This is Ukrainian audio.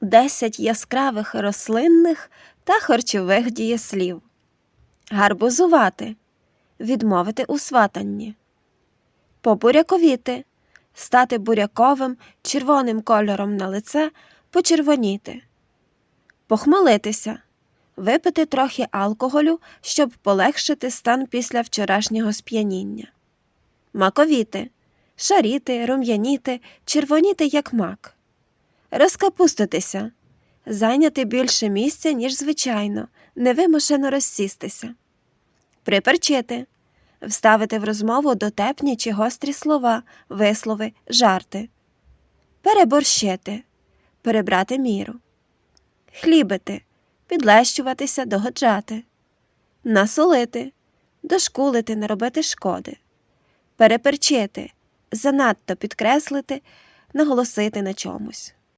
10 яскравих рослинних та харчових дієслів. Гарбузувати відмовити у сватанні. Побуряковіти стати буряковим червоним кольором на лице почервоніти. Похмелитися випити трохи алкоголю, щоб полегшити стан після вчорашнього сп'яніння. Маковіти шаріти, рум'яніти, червоніти, як мак. Розкапуститися зайняти більше місця, ніж звичайно, невимушено розсістися. Приперчити вставити в розмову дотепні чи гострі слова, вислови, жарти. Переборщити перебрати міру. Хлібити підлещуватися, догоджати. Насолити дошкулити, наробити шкоди. Переперчити занадто підкреслити, наголосити на чомусь.